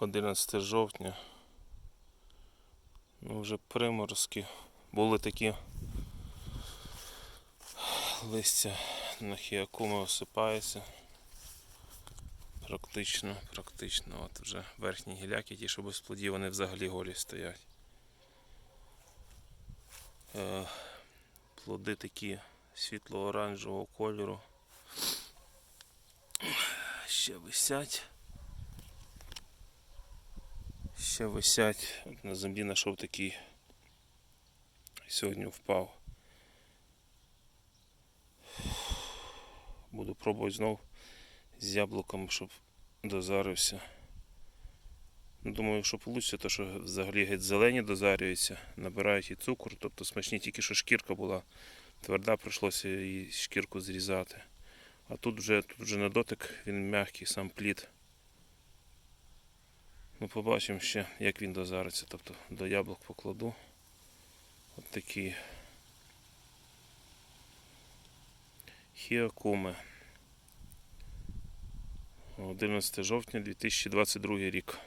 11 жовтня. Ну, вже приморозки. Були такі листя на хіакуми осипається. Практично, практично. От вже верхні гіляки, ті, що без плодів, вони взагалі голі стоять. Е, плоди такі світло-оранжевого кольору. Ще висять. Ще висять. На землі знайшов такий. Сьогодні впав. Буду пробувати знов з яблуком, щоб дозарився. Ну, Думаю, якщо вийде, то що взагалі геть зелені дозарюються, набирають і цукор, тобто смачні тільки що шкірка була тверда, прийшлося її шкірку зрізати. А тут вже, тут вже на дотик він м'який, сам плід. Ну, побачимо ще, як він дозариться. Тобто до яблук покладу. От такі хіакуми. 11 жовтня 2022 рік.